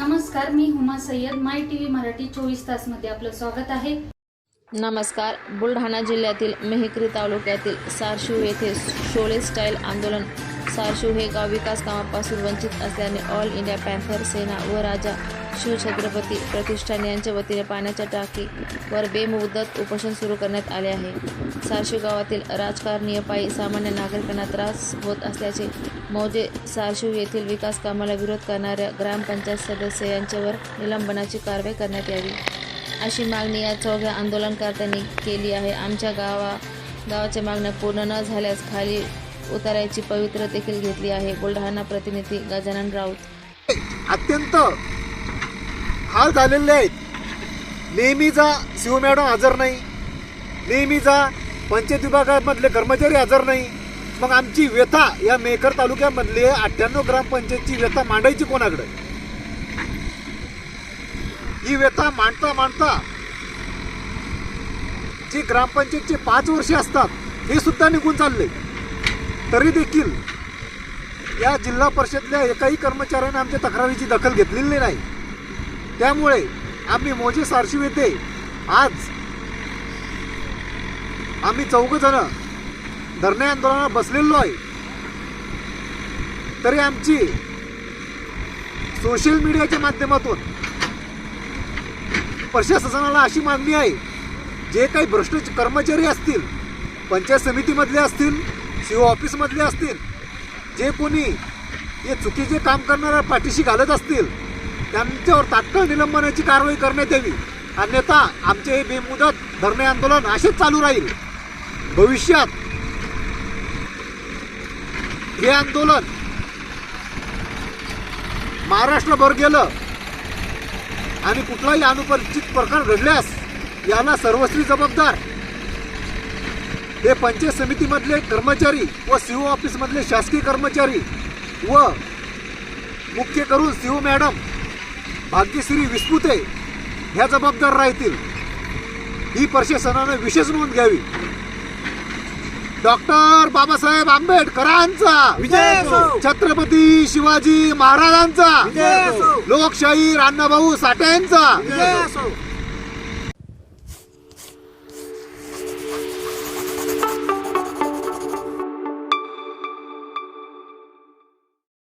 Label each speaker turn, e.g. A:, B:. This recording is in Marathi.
A: नमस्कार मी Huma Sayyad. My T V Marathi चोवीस तासमध्ये आपलं स्वागत आहे.
B: नमस्कार. बुलढाणा जिल्ह्यातील मेहकरी तालुक्यातील सारशिव येथे शोले स्टाईल आंदोलन सारशिव हे गाव विकास कामापासून वंचित असल्याने ऑल इंडिया पॅन्थर सेना व राजा शिवछत्रपती प्रतिष्ठान यांच्या वतीने पाण्याच्या टाकीवर बेमुदत उपोषण सुरू करण्यात आले आहे. सारशिव गावातील राजकारणीय पायी सामान्य नागरिकांना त्रास होत असल्याचे मौजे सारशिव येथील विकास कामाला विरोध करणाऱ्या ग्रामपंचायत सदस्य यांच्यावर निलंबनाची कारवाई करण्यात यावी अशी मागणी या चौघ्या आंदोलनकर्त्यांनी केली आहे. आमच्या गावा गावाच्या मागण्या पूर्ण न झाल्यास खाली उतारायची पवित्र देखील घेतली आहे. बुलढाणा प्रतिनिधी गजानन राऊत.
C: अत्यंत हाल झालेले आहेत. नेहमीचा शिव मॅडम हजर नाही. नेहमीचा पंचायत विभागामधले कर्मचारी हजर नाही. मग आमची व्यथा या मेकर तालुक्यामधले अठ्ठ्याण्णव ग्रामपंचायतची व्यथा मांडायची कोणाकडे? ही व्यथा मांडता मांडता जी ग्रामपंचायतचे पाच वर्षे असतात हे सुद्धा निघून चालले. तरी देखील या जिल्हा परिषदल्या एकाही कर्मचाऱ्याने आमच्या तक्रारीची दखल घेतलेली नाही. त्यामुळे आम्ही मोजे सारशिव येथे आज आम्ही चौघजणं धरणे आंदोलनात बसलेलो आहे. तरी आमची सोशल मीडियाच्या माध्यमातून प्रशासनाला अशी मागणी आहे जे काही भ्रष्ट कर्मचारी असतील पंचायत समितीमधले असतील सीओ ऑफिसमधले असतील जे कोणी हे चुकीचे काम करणाऱ्या पाठीशी घालत असतील त्यांच्यावर तात्काळ निलंबनाची कारवाई करण्यात यावी. अन्यथा आमचे हे बेमुदत धरणे आंदोलन असेच चालू राहील. भविष्यात हे आंदोलन महाराष्ट्रभर गेलं आणि कुठलाही अनुपरिचित प्रकार घडल्यास याला सर्वस्वी जबाबदार हे पंचायत समितीमधले कर्मचारी व सीओ ऑफिसमधले शासकीय कर्मचारी व मुख्य करून सीओ मॅडम भाग्यश्री विस्पुते ह्या जबाबदार राहतील ही प्रशासनाने विशेष नोंद घ्यावी डॉक्टर बाबासाहेब आंबेडकरांचा
D: विजय.
C: छत्रपती शिवाजी महाराजांचा. लोकशाही
D: विजय असो